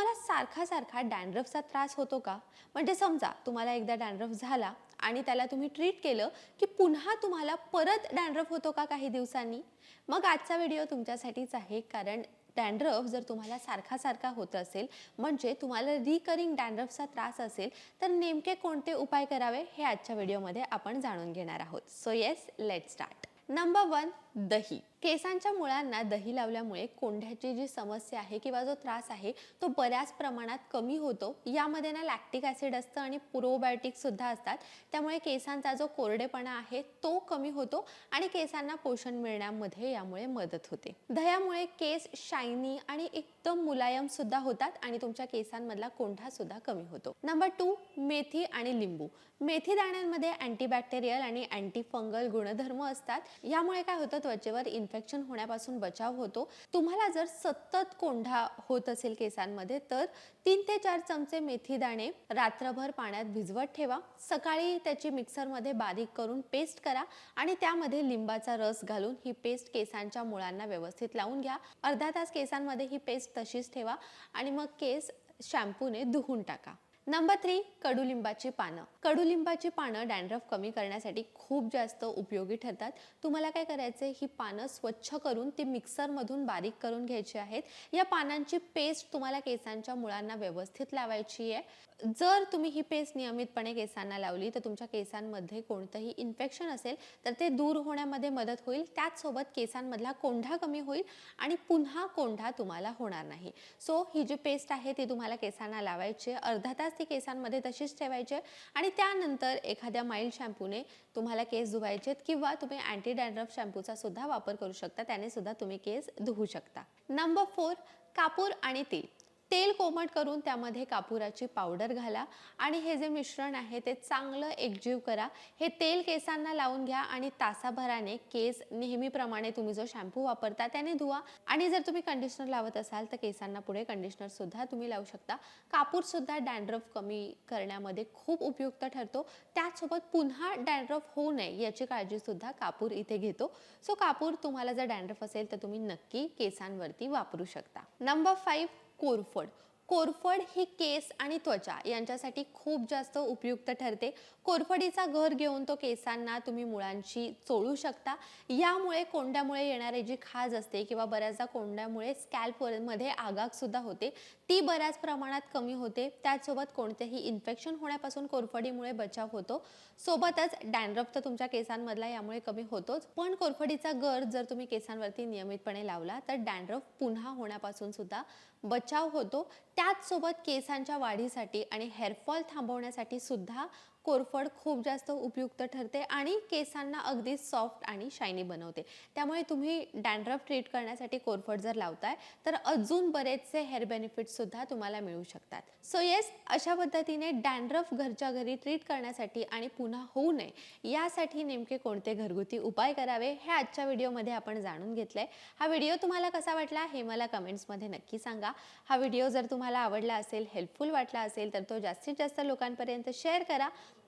तुम्हाला सारखा सारखा डॅन्ड्रफचा त्रास होतो का? म्हणजे समजा तुम्हाला एकदा डॅन्ड्रफ झाला आणि त्याला तुम्ही ट्रीट केलं की पुन्हा तुम्हाला परत डॅन्ड्रफ होतो का काही दिवसांनी? मग आजचा व्हिडिओ तुमच्यासाठीच आहे कारण डॅन्ड्रफ जर तुम्हाला सारखा सारखा होत असेल म्हणजे तुम्हाला रिकरिंग डॅन्ड्रफचा त्रास असेल तर नेमके कोणते उपाय करावे हे आजच्या व्हिडिओमध्ये आपण जाणून घेणार आहोत. So yes let start number one दही. केसांच्या मुळांना दही लावल्यामुळे कोंढ्याची जी समस्या आहे किंवा जो त्रास आहे तो बऱ्याच प्रमाणात कमी होतो. यामध्ये ना लॅक्टिक ॲसिड असतं आणि प्रोबायोटिक सुद्धा असतात. त्यामुळे केसांचा जो कोरडेपणा आहे तो कमी होतो आणि केसांना पोषण मिळण्यामध्ये यामुळे मदत होते. दह्यामुळे केस शायनी आणि एकदम मुलायम सुद्धा होतात आणि तुमच्या केसांमधला कोंढा सुद्धा कमी होतो. नंबर टू मेथी आणि लिंबू. मेथी दाण्यांमध्ये अँटीबॅक्टेरियल आणि अँटीफंगल गुणधर्म असतात. यामुळे काय होतं त्वचेवर इन्फेक्शन होण्यापासून बचाव होतो. तुम्हाला जर सतत कोंढा होत असेल केसांमध्ये तर तीन ते चार चमचे मेथी दाणे रात्रभर पाण्यात भिजवत ठेवा. सकाळी त्याची मिक्सरमध्ये बारीक करून पेस्ट करा आणि त्यामध्ये लिंबाचा रस घालून ही पेस्ट केसांच्या मुळांना व्यवस्थित लावून घ्या. अर्धा तास केसांमध्ये ही पेस्ट तशीच ठेवा आणि मग केस शॅम्पूने धुवून टाका. नंबर थ्री कडुलिंबाची पानं. कडुलिंबाची पानं डॅन्ड्रफ कमी करण्यासाठी खूप जास्त उपयोगी ठरतात. तुम्हाला काय करायचं ही पानं स्वच्छ करून ती मिक्सरमधून बारीक करून घ्यायची आहेत. या पानांची पेस्ट तुम्हाला केसांच्या मुळांना व्यवस्थित लावायची आहे. जर तुम्ही ही पेस्ट नियमितपणे केसांना लावली तर तुमच्या केसांमध्ये कोणतंही इन्फेक्शन असेल तर ते दूर होण्यामध्ये मदत होईल. त्याचसोबत केसांमधला कोंढा कमी होईल आणि पुन्हा कोंढा तुम्हाला होणार नाही. सो ही जी पेस्ट आहे ती तुम्हाला केसांना लावायची अर्धा तास ती केसांमध्ये तशीच ठेवायची आणि त्यानंतर एखाद्या माइल्ड शॅम्पूने तुम्हाला केस धुवायचेत किंवा तुम्ही अँटी डॅन्ड्रफ शॅम्पूचा सुद्धा वापर करू शकता. त्याने सुद्धा तुम्ही केस धुवू शकता. नंबर फोर कापूर आणि तेल. तेल कोमट करून त्यामध्ये कापुराची पावडर घाला आणि हे जे मिश्रण आहे ते चांगलं एकजीव करा. हे तेल केसांना लावून घ्या आणि तासाभराने केस नेहमीप्रमाणे तुम्ही जो शॅम्पू वापरता त्याने धुवा. आणि जर तुम्ही कंडिशनर लावत असाल तर केसांना पुढे कंडिशनर सुद्धा तुम्ही लावू शकता. कापूर सुद्धा डॅन्ड्रफ कमी करण्यामध्ये खूप उपयुक्त ठरतो. त्याचसोबत पुन्हा डॅन्ड्रफ होऊ नये याची काळजी सुद्धा कापूर इथे घेतो. सो कापूर तुम्हाला जर डॅन्ड्रफ असेल तर तुम्ही नक्की केसांवरती वापरू शकता. नंबर फाईव्ह कोरफड. कोरफड ही केस आणि त्वचा यांच्यासाठी खूप जास्त उपयुक्त ठरते. कोरफडीचा घर घेऊन तो केसांना तुम्ही मुळांशी चोळू शकता. यामुळे कोंड्यामुळे येणारी जी खाज असते किंवा बऱ्याचदा कोंड्यामुळे स्कॅल्पमध्ये आगाकसुद्धा होते. ती बऱ्याच प्रमाणात कमी होते. त्याचसोबत कोणतेही इन्फेक्शन होण्यापासून कोरफडीमुळे बचाव होतो. सोबतच डॅनरफ तर तुमच्या केसांमधला यामुळे कमी होतोच. पण कोरफडीचा गर जर तुम्ही केसांवरती नियमितपणे लावला तर डॅनरफ पुन्हा होण्यापासून सुद्धा बचाव होतो. त्याचसोबत केसांच्या वाढीसाठी आणि हेअरफॉल थांबवण्यासाठी सुद्धा कोरफड खूप जास्त उपयुक्त ठरते आणि केसांना अगदी सॉफ्ट आणि शायनी बनवते. त्यामुळे तुम्ही डॅन्ड्रफ ट्रीट करण्यासाठी कोरफड जर लावताय तर अजून बरेचसे हेअर बेनिफिट्स सुद्धा तुम्हाला मिळू शकतात. सो येस अशा पद्धतीने डॅन्ड्रफ घरच्या घरी ट्रीट करण्यासाठी आणि पुन्हा होऊ नये यासाठी नेमके कोणते घरगुती उपाय करावे हे आजच्या व्हिडिओमध्ये आपण जाणून घेतलंय. हा व्हिडिओ तुम्हाला कसा वाटला हे मला कमेंट्समध्ये नक्की सांगा. हा व्हिडिओ जर तुम्हाला आवडला असेल हेल्पफुल वाटला असेल तर तो जास्तीत जास्त लोकांपर्यंत शेअर करा.